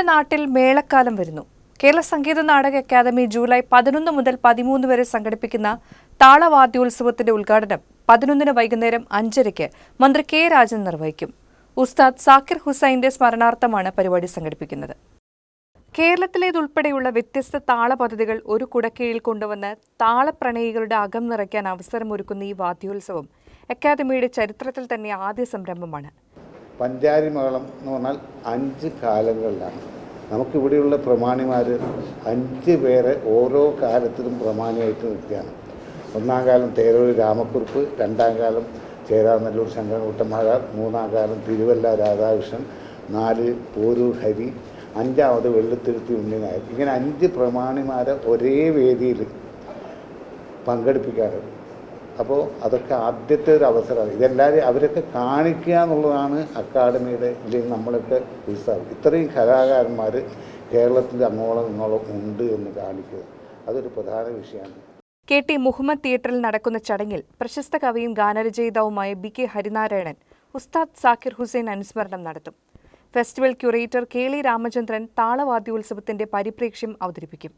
നാട്ടിൽ മേളക്കാലം വരുന്നു. Kerala Sangeetha Nataka academy July പതിനൊന്ന് മുതൽ പതിമൂന്ന് വരെ സംഘടിപ്പിക്കുന്ന താളവാദ്യോത്സവത്തിന്റെ ഉദ്ഘാടനം പതിനൊന്നിന് വൈകുന്നേരം അഞ്ചരയ്ക്ക് മന്ത്രി കെ രാജൻ നിർവഹിക്കും. ഉസ്താദ് സാക്കിർ ഹുസൈന്റെ സ്മരണാർത്ഥമാണ് പരിപാടി സംഘടിപ്പിക്കുന്നത്. കേരളത്തിലേതുൾപ്പെടെയുള്ള വ്യത്യസ്ത താള പദ്ധതികൾ ഒരു കുടക്കീഴിൽ കൊണ്ടുവന്ന് താളപ്രണയികളുടെ അകം നിറയ്ക്കാൻ അവസരമൊരുക്കുന്ന ഈ വാദ്യോത്സവം അക്കാദമിയുടെ ചരിത്രത്തിൽ തന്നെ ആദ്യ സംരംഭമാണ്. പഞ്ചാരി മേളം എന്ന് പറഞ്ഞാൽ അഞ്ച് കാലങ്ങളിലാണ്. നമുക്കിവിടെയുള്ള പ്രമാണിമാർ അഞ്ച് പേരെ ഓരോ കാലത്തിലും പ്രമാണിയായിട്ട് നിൽക്കുകയാണ് ഒന്നാം കാലം തേരൂർ രാമക്കുറുപ്പ് രണ്ടാം കാലം ചേരാനല്ലൂർ ശങ്കരൻകുട്ടന്മാരാർ മൂന്നാം കാലം തിരുവല്ല രാധാകൃഷ്ണൻ നാല് പോരൂർ ഹരി അഞ്ചാമത് വെള്ളിത്തിരുത്തി ഉണ്ണിനായർ. ഇങ്ങനെ അഞ്ച് പ്രമാണിമാരെ ഒരേ വേദിയിൽ പങ്കെടുപ്പിക്കാറുണ്ട്. അപ്പോൾ അതൊക്കെ ആദ്യത്തെ ഒരു അവസരമാണ് ഇതെല്ലാവരും അവരൊക്കെ കാണിക്കുക എന്നുള്ളതാണ് അക്കാഡമിയുടെ ഇതിൽ നമ്മളൊക്കെ ഉത്സാഹം. ഇത്രയും കലാകാരന്മാർ കേരളത്തിൽ അങ്ങോളം ഇങ്ങോളം ഉണ്ട് എന്ന് കാണിക്കുക. അതൊരു പ്രധാന വിഷയമാണ്. കെ ടി മുഹമ്മദ് തിയേറ്ററിൽ നടക്കുന്ന ചടങ്ങിൽ പ്രശസ്ത കവിയും ഗാനരചയിതാവുമായ ബി കെ ഹരിനാരായണൻ ഉസ്താദ് സാക്കിർ ഹുസൈൻ അനുസ്മരണം നടത്തും. ഫെസ്റ്റിവൽ ക്യൂറേറ്റർ കെ ലി രാമചന്ദ്രൻ താളവാദ്യോത്സവത്തിന്റെ പരിപ്രേക്ഷ്യം അവതരിപ്പിക്കും.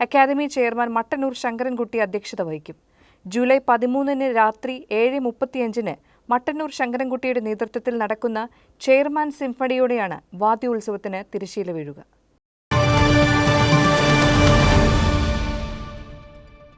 അക്കാദമി ചെയർമാൻ മട്ടന്നൂർ ശങ്കരൻകുട്ടി അധ്യക്ഷത വഹിക്കും. ജൂലൈ പതിമൂന്നിന് രാത്രി ഏഴ് മുപ്പത്തിയഞ്ചിന് മട്ടന്നൂർ ശങ്കരൻകുട്ടിയുടെ നേതൃത്വത്തിൽ നടക്കുന്ന ചെയർമാൻ സിംഫണിയോടെയാണ് വാദ്യോത്സവത്തിന് തിരശ്ശീല വീഴുക.